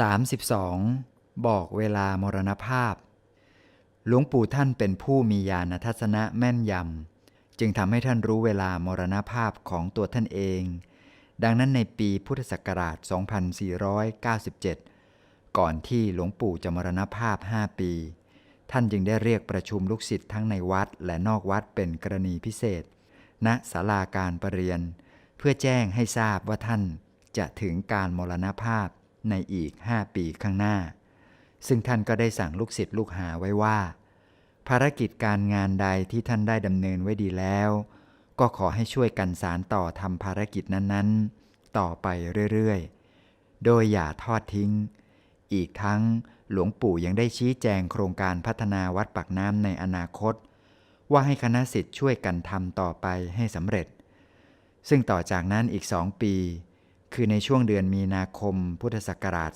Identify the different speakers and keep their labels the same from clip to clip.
Speaker 1: 32 บอกเวลามรณภาพ หลวงปู่ท่านเป็นผู้มีญาณทัศนะแม่นยำ จึงทำให้ท่านรู้เวลามรณภาพของตัวท่านเอง ดังนั้นในปีพุทธศักราช 2497 ก่อนที่หลวงปู่จะมรณภาพ 5 ปี ท่านจึงได้เรียกประชุมลูกศิษย์ทั้งในวัดและนอกวัดเป็นกรณีพิเศษ ณศาลาการประเรียน เพื่อแจ้งให้ทราบว่าท่านจะถึงการมรณภาพ ในอีก 5 ปีข้างหน้า ซึ่งท่านก็ได้สั่งลูกศิษย์ลูกหาไว้ว่า ภารกิจการงานใดที่ท่านได้ดำเนินไว้ดีแล้ว ก็ขอให้ช่วยกันสารต่อทำภารกิจนั้นๆ ต่อไปเรื่อยๆ โดยอย่าทอดทิ้ง อีกทั้งหลวงปู่ยังได้ชี้แจงโครงการพัฒนาวัดปากน้ำในอนาคต ว่าให้คณะสิทธิ์ช่วยกันทำต่อไปให้สำเร็จ ซึ่งต่อจากนั้นอีกสองปี คือในช่วงเดือนมีนาคมพุทธศักราช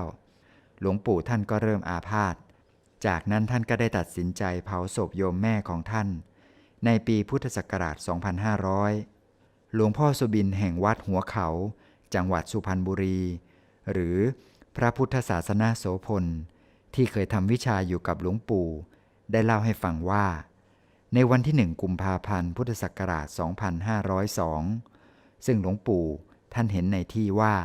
Speaker 1: 2499 หลวงปู่ท่านก็เริ่มอาพาธ จากนั้นท่านก็ได้ตัดสินใจเผาศพโยมแม่ของท่าน ในปีพุทธศักราช 2500 หลวงพ่อสุบินแห่งวัดหัวเขา จังหวัดสุพรรณบุรี หรือพระพุทธศาสนาโสพล ที่เคยทำวิชาอยู่กับหลวงปู่ ได้เล่าให้ฟังว่า ในวันที่หนึ่งกุมภาพันธ์พุทธศักราช 2502 ซึ่งหลวงปู่ท่านเห็นในที่ว่า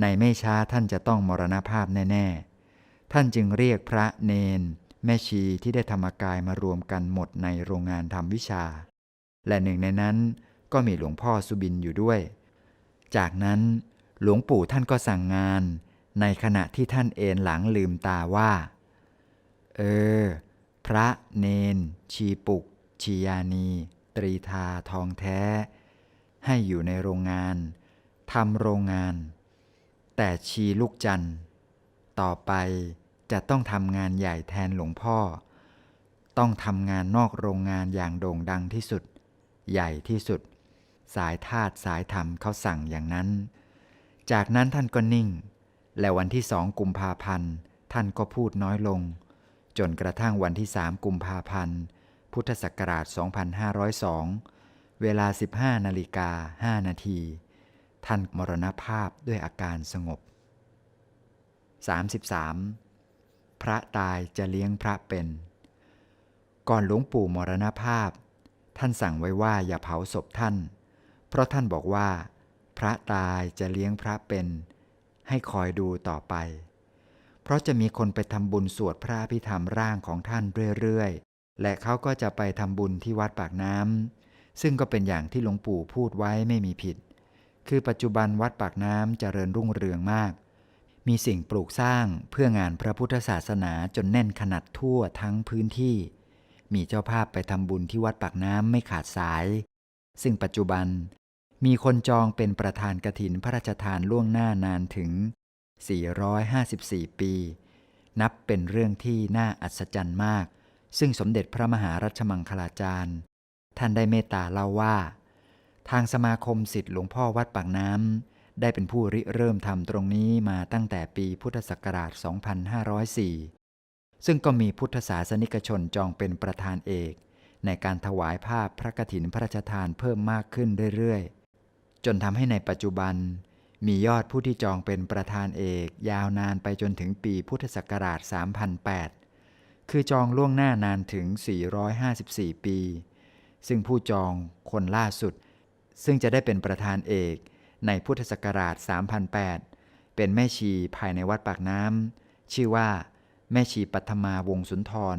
Speaker 1: ในไม่ช้าท่านจะต้องมรณภาพแน่ ๆ ท่านจึงเรียกพระเนน แม่ชีที่ได้ธรรมกายมารวมกันหมดในโรงงานทำวิชา และหนึ่งในนั้นก็มีหลวงพ่อสุบินอยู่ด้วย จากนั้นหลวงปู่ท่านก็สั่งงาน ในขณะที่ท่านเอนหลังลืมตาว่า เออ พระเนน ชีปุกชียานี ตรีทาทองแท้ ให้อยู่ในโรงงานทำโรงงาน แต่ชีลูกจันต่อไปจะต้องทำงานใหญ่แทนหลวงพ่อ ต้องทำงานนอกโรงงานอย่างโด่งดังที่สุด ใหญ่ที่สุด สายธาตุสายธรรมเขาสั่งอย่างนั้น จากนั้นท่านก็นิ่ง และวันที่สองกุมภาพันธ์ท่านก็พูดน้อยลง จนกระทั่งวันที่สามกุมภาพันธ์พุทธศักราช 2502 เวลา 15นาฬิกา5นาทีท่านมรณภาพด้วยอาการสงบ 33. พระตายจะเลี้ยงพระเป็น ก่อนหลวงปู่มรณภาพ ท่านสั่งไว้ว่าอย่าเผาศพท่าน เพราะท่านบอกว่า พระตายจะเลี้ยงพระเป็น ให้คอยดูต่อไป เพราะจะมีคนไปทำบุญสวดพระพิธรรมร่างของท่านเรื่อยๆ และเขาก็จะไปทำบุญที่วัดปากน้ำ ซึ่งก็เป็นอย่างที่หลวงปู่พูดไว้ไม่มีผิด คือปัจจุบันวัดปากน้ำเจริญรุ่งเรืองมาก มีสิ่งปลูกสร้างเพื่องานพระพุทธศาสนาจนแน่นขนาดทั่วทั้งพื้นที่ มีเจ้าภาพไปทำบุญที่วัดปากน้ำไม่ขาดสาย ซึ่งปัจจุบันมีคนจองเป็นประธานกฐินพระราชทานล่วงหน้านานถึง 454 ปี นับเป็นเรื่องที่น่าอัศจรรย์มาก ซึ่งสมเด็จพระมหารัชมังคลาจารย์ ท่านได้เมตตาเล่าว่า ทางสมาคมสิทธิหลวงพ่อวัดปากน้ำได้เป็นผู้ริเริ่มทำตรงนี้มาตั้งแต่ปีพุทธศักราช 2504 ซึ่งก็มีพุทธศาสนิกชนจองเป็นประธานเอก ในการถวายภาพพระกฐินพระราชทานเพิ่มมากขึ้นเรื่อยๆ จนทำให้ในปัจจุบัน มียอดผู้ที่จองเป็นประธานเอก ยาวนานไปจนถึงปีพุทธศักราช 3008 คือจองล่วงหน้านานถึง 454 ปี ซึ่งผู้จองคนล่าสุด ซึ่งจะได้เป็นประธานเอกในพุทธศักราช 3008 เป็นแม่ชีภายในวัดปากน้ำชื่อว่า แม่ชีปัทมาวงสุนทร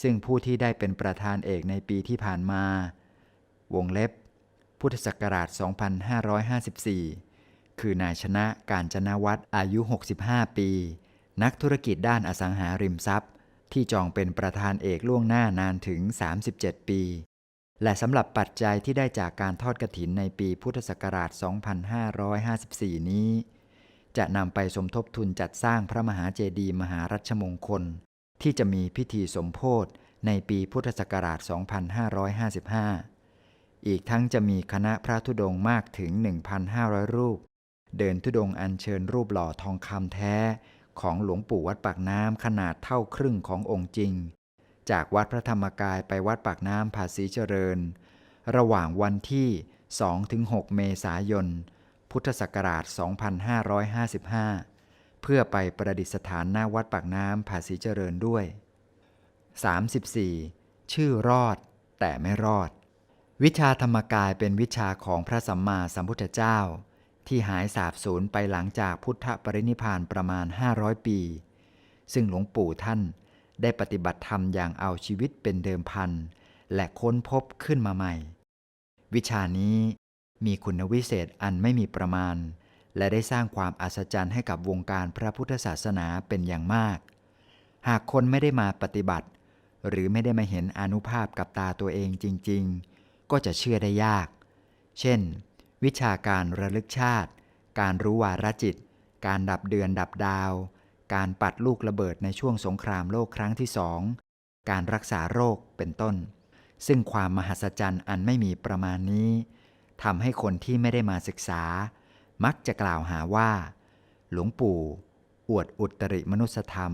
Speaker 1: ซึ่งผู้ที่ได้เป็นประธานเอกในปีที่ผ่านมา วงเล็บ พุทธศักราช 2554 คือนายชนะการจนาวัฒน์อายุ 65 ปี นักธุรกิจด้านอสังหาริมทรัพย์ ที่จองเป็นประธานเอกล่วงหน้านานถึง 37 ปี และสำหรับปัจจัยที่ได้จากการทอดกระถินในปีพุทธศักราช 2554 นี้ จะนำไปสมทบทุนจัดสร้างพระมหาเจดีย์มหารัชมงคล ที่จะมีพิธีสมโพธในปีพุทธศักราช 2555 อีกทั้งจะมีคณะพระธุดงมากถึง 1,500 รูป เดินธุดงอัญเชิญรูปหล่อทองคำแท้ของหลวงปู่วัดปากน้ำขนาดเท่าครึ่งขององค์จริง จากวัดพระธรรมกายไปวัดปากน้ำภาษีเจริญ ระหว่างวันที่ 2-6 เมษายน พุทธศักราช 2555 เพื่อไปประดิษฐานหน้าวัดปากน้ำภาษีเจริญด้วย 34. ชื่อรอด แต่ไม่รอด วิชาธรรมกายเป็นวิชาของพระสัมมาสัมพุทธเจ้า ที่หายสาบสูญไปหลังจากพุทธปรินิพานประมาณ 500 ปี ซึ่งหลวงปู่ท่าน ได้ปฏิบัติธรรมอย่างเอาชีวิตเป็นเดิมพัน และค้นพบขึ้นมาใหม่ วิชานี้มีคุณวิเศษอันไม่มีประมาณ และได้สร้างความอัศจรรย์ให้กับวงการพระพุทธศาสนาเป็นอย่างมาก หากคนไม่ได้มาปฏิบัติ หรือไม่ได้มาเห็นอนุภาพกับตาตัวเองจริง ๆ ก็จะเชื่อได้ยาก เช่น วิชาการระลึกชาติ การรู้วาระจิต การดับเดือนดับดาว การปัดลูกระเบิดในช่วงสงครามโลกครั้งที่สองการรักษาโรคเป็นต้น ซึ่งความมหัศจรรย์อันไม่มีประมาณนี้ทำให้คนที่ไม่ได้มาศึกษา มักจะกล่าวหาว่า หลวงปู่ อวดอุตริมนุสธรรม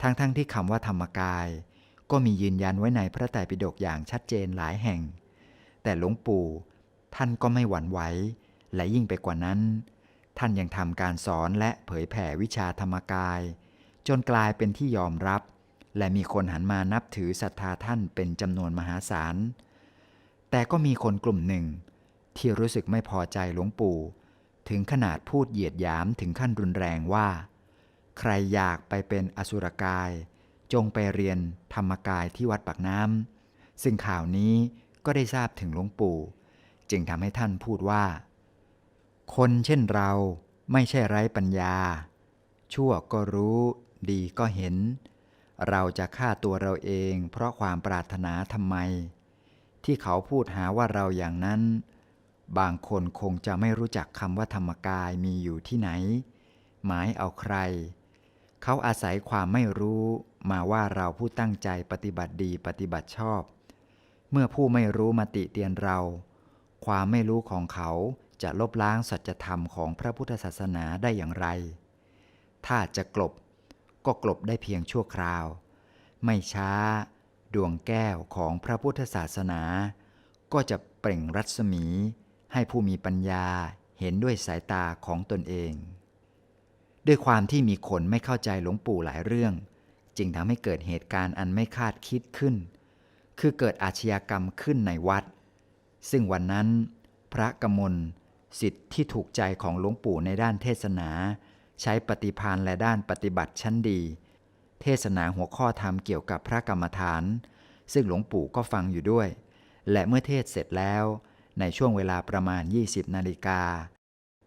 Speaker 1: ทั้งๆทที่คำว่าธรรมกาย ก็มียืนยันไว้ในพระไตรปิฎกอย่างชัดเจนหลายแห่ง แต่หลวงปู่ท่านก็ไม่หวั่นไหวและยิ่งไปกว่านั้น ท่านยังทำการสอนและเผยแผ่วิชาธรรมกาย จนกลายเป็นที่ยอมรับ และมีคนหันมานับถือศรัทธาท่านเป็นจำนวนมหาศาล แต่ก็มีคนกลุ่มหนึ่ง ที่รู้สึกไม่พอใจหลวงปู่ ถึงขนาดพูดเหยียดหยามถึงขั้นรุนแรงว่า ใครอยากไปเป็นอสุรกาย จงไปเรียนธรรมกายที่วัดปากน้ำซึ่งข่าวนี้ก็ได้ทราบถึงหลวงปู่ จึงทำให้ท่านพูดว่า คนเช่นเราไม่ใช่ไร้ปัญญา ชั่วก็รู้ดีก็เห็น เราจะฆ่าตัวเราเองเพราะความปรารถนาทำไม ที่เขาพูดหาว่าเราอย่างนั้น บางคนคงจะไม่รู้จักคำว่าธรรมกายมีอยู่ที่ไหน หมายเอาใคร เขาอาศัยความไม่รู้มาว่าเราผู้ตั้งใจปฏิบัติดีปฏิบัติชอบ เมื่อผู้ไม่รู้มาติเตียนเรา ความไม่รู้ของเขา จะลบล้างสัจธรรมของพระพุทธศาสนาได้อย่างไร ถ้าจะกลบก็กลบได้เพียงชั่วคราว ไม่ช้า ดวงแก้วของพระพุทธศาสนา ก็จะเปล่งรัศมี ให้ผู้มีปัญญาเห็นด้วยสายตาของตนเอง ด้วยความที่มีคนไม่เข้าใจหลวงปู่หลายเรื่อง จึงทำให้เกิดเหตุการณ์อันไม่คาดคิดขึ้น คือเกิดอาชญากรรมขึ้นในวัด ซึ่งวันนั้น พระกมล สิทธิ์ที่ถูกใจของหลวงปู่ในด้านเทศนา ใช้ปฏิพานและด้านปฏิบัติชั้นดี เทศนาหัวข้อธรรมเกี่ยวกับพระกรรมฐาน ซึ่งหลวงปู่ก็ฟังอยู่ด้วย และเมื่อเทศเสร็จแล้ว ในช่วงเวลาประมาณ 20 นาฬิกา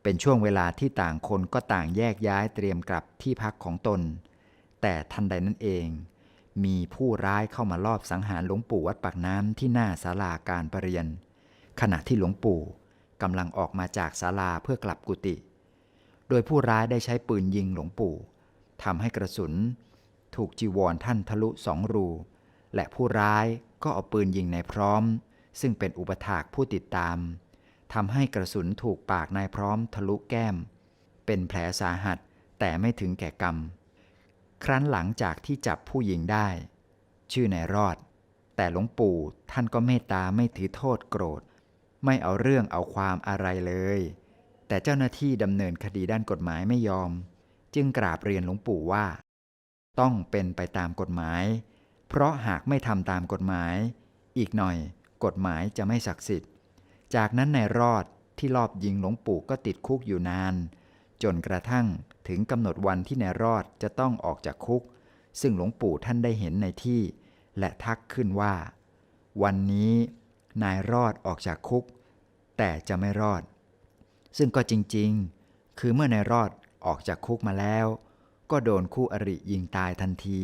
Speaker 1: เป็นช่วงเวลาที่ต่างคนก็ต่างแยกย้ายเตรียมกลับที่พักของตน แต่ทันใดนั้นเอง มีผู้ร้ายเข้ามาลอบสังหารหลวงปู่วัดปากน้ำที่หน้าศาลาการประเรียน ขณะที่หลวงปู่ กำลังออกมาจากศาลาเพื่อกลับกุฏิ โดยผู้ร้ายได้ใช้ปืนยิงหลวงปู่ทำให้กระสุน ถูกจีวรท่านทะลุสองรู และผู้ร้ายก็เอาปืนยิงนายพร้อม ซึ่งเป็นอุปถากผู้ติดตามทำให้กระสุนถูกปากนายพร้อมทะลุแก้ม เป็นแผลสาหัสแต่ไม่ถึงแก่กรรม ครั้นหลังจากที่จับผู้หญิงได้ ชื่อนายรอด แต่หลวงปู่ท่านก็เมตตาไม่ถือโทษโกรธ ไม่เอาเรื่องเอาความอะไรเลย แต่เจ้าหน้าที่ดำเนินคดีด้านกฎหมายไม่ยอม จึงกราบเรียนหลวงปู่ว่า ต้องเป็นไปตามกฎหมาย เพราะหากไม่ทำตามกฎหมาย อีกหน่อย กฎหมายจะไม่ศักดิ์สิทธิ์ จากนั้นนายรอดที่ลอบยิงหลวงปู่ก็ติดคุกอยู่นาน จนกระทั่งถึงกำหนดวันที่นายรอดจะต้องออกจากคุก ซึ่งหลวงปู่ท่านได้เห็นในที่ และทักขึ้นว่า วันนี้ นายรอดออกจากคุก แต่จะไม่รอด ซึ่งก็จริงๆ คือเมื่อนายรอดออกจากคุกมาแล้ว ก็โดนคู่อริยิงตายทันที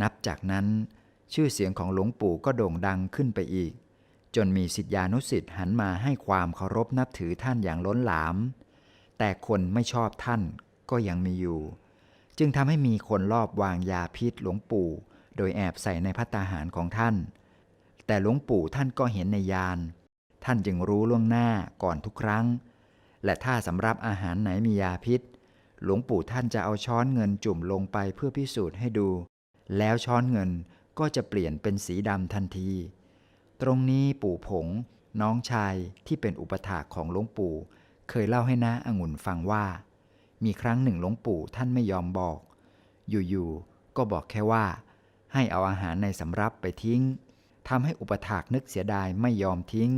Speaker 1: นับจากนั้น ชื่อเสียงของหลวงปู่ก็โด่งดังขึ้นไปอีก จนมีสิทธิานุสิทธิ์หันมาให้ความเคารพนับถือท่านอย่างล้นหลาม แต่คนไม่ชอบท่านก็ยังมีอยู่ จึงทำให้มีคนลอบวางยาพิษหลวงปู่ โดยแอบใส่ในพัตตาหารของท่าน แต่หลวงปู่ท่านก็เห็นในยาน ท่านจึงรู้ล่วงหน้าก่อนทุกครั้ง และถ้าสำรับอาหารไหนมียาพิษ หลวงปู่ท่านจะเอาช้อนเงินจุ่มลงไปเพื่อพิสูจน์ให้ดู แล้วช้อนเงินก็จะเปลี่ยนเป็นสีดำทันที ตรงนี้ปู่ผง น้องชายที่เป็นอุปถากของหลวงปู่ เคยเล่าให้น้าองุ่นฟังว่า มีครั้งหนึ่งหลวงปู่ท่านไม่ยอมบอก อยู่ๆก็บอกแค่ว่า ให้เอาอาหารในสำรับไปทิ้ง ทำให้อุปถากนึกเสียดายไม่ยอมทิ้ง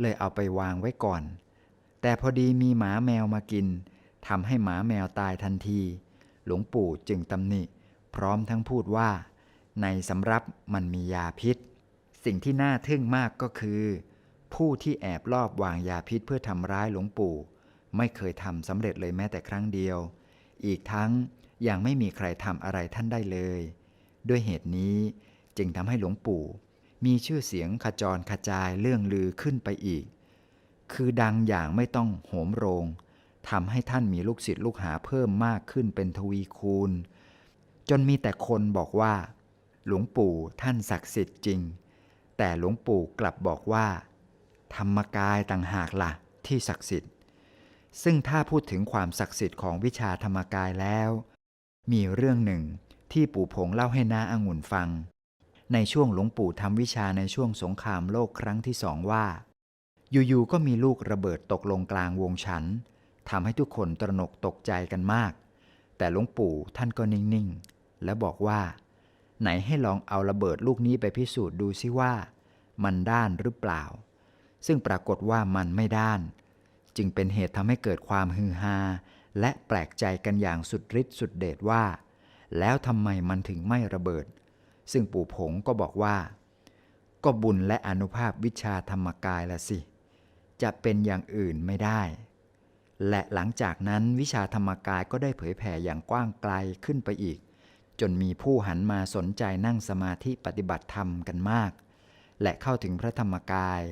Speaker 1: เลยเอาไปวางไว้ก่อน แต่พอดีมีหมาแมวมากินทำให้หมาแมวตายทันที หลวงปู่จึงตำหนิ พร้อมทั้งพูดว่า ในสำรับมันมียาพิษ สิ่งที่น่าทึ่งมากก็คือ ผู้ที่แอบลอบวางยาพิษเพื่อทำร้ายหลวงปู่ ไม่เคยทำสำเร็จเลยแม้แต่ครั้งเดียว อีกทั้งยังไม่มีใครทำอะไรท่านได้เลย ด้วยเหตุนี้จึงทำให้หลวงปู่ มีชื่อเสียงขจรขจายเรื่องลือขึ้นไปอีก คือดังอย่างไม่ต้องโหมโรงทำให้ท่านมีลูกศิษย์ลูกหาเพิ่มมากขึ้นเป็นทวีคูณ จนมีแต่คนบอกว่า หลวงปู่ท่านศักดิ์สิทธิ์จริง แต่หลวงปู่กลับบอกว่า ธรรมกายต่างหากละ่ะที่ศักดิ์สิทธิ์ ซึ่งถ้าพูดถึงความศักดิ์สิทธิ์ของวิชาธรรมกายแล้ว มีเรื่องหนึ่งที่ปู่ผงเล่าให้น้าองุ่นฟัง ในช่วงหลวงปู่ทำวิชาในช่วงสงครามโลกครั้งที่สองว่า อยู่ๆก็มีลูกระเบิดตกลงกลางวงฉันทำให้ทุกคนตระหนกตกใจกันมาก แต่หลวงปู่ท่านก็นิ่งๆ และบอกว่า ไหนให้ลองเอาระเบิดลูกนี้ไปพิสูจน์ดูซิว่า มันด้านหรือเปล่า ซึ่งปรากฏว่ามันไม่ด้าน จึงเป็นเหตุทำให้เกิดความฮือฮาและแปลกใจกันอย่างสุดฤทธิ์สุดเดชว่า แล้วทำไมมันถึงไม่ระเบิด ซึ่งปู่ผงก็บอกว่า ก็บุญและอนุภาพวิชาธรรมกายละสิ จะเป็นอย่างอื่นไม่ได้ และหลังจากนั้นวิชาธรรมกายก็ได้เผยแผ่อย่างกว้างไกลขึ้นไปอีก จนมีผู้หันมาสนใจนั่งสมาธิปฏิบัติธรรมกันมาก และเข้าถึงพระธรรมกาย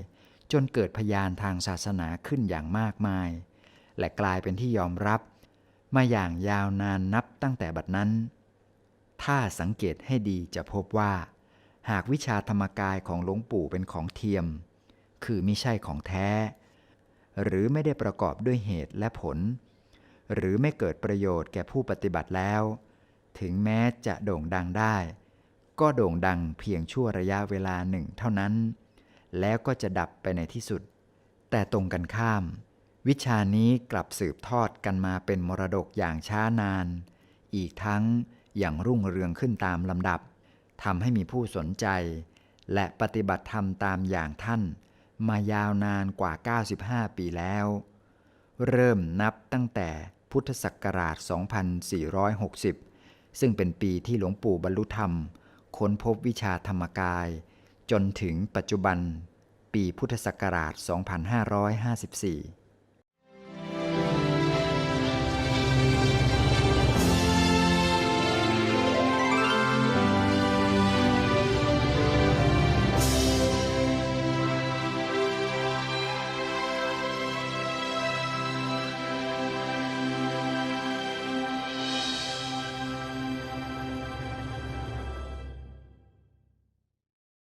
Speaker 1: จนเกิดพยานทางศาสนาขึ้นอย่างมากมาย และกลายเป็นที่ยอมรับ มาอย่างยาวนานนับตั้งแต่บัดนั้น ถ้าสังเกตให้ดีจะพบว่า หากวิชาธรรมกายของหลวงปู่เป็นของเทียม คือมิใช่ของแท้ หรือไม่ได้ประกอบด้วยเหตุและผล หรือไม่เกิดประโยชน์แก่ผู้ปฏิบัติแล้ว ถึงแม้จะโด่งดังได้ ก็โด่งดังเพียงชั่วระยะเวลาหนึ่งเท่านั้น แล้วก็จะดับไปในที่สุด แต่ตรงกันข้าม วิชานี้กลับสืบทอดกันมาเป็นมรดกอย่างช้านาน อีกทั้ง อย่างรุ่งเรืองขึ้นตามลำดับทำให้มีผู้สนใจ และปฏิบัติธรรมตามอย่างท่าน มายาวนานกว่า 95 ปีแล้ว เริ่มนับตั้งแต่พุทธศักราช 2460 ซึ่งเป็นปีที่หลวงปู่บรรลุธรรม ค้นพบวิชาธรรมกาย จนถึงปัจจุบัน ปีพุทธศักราช 2554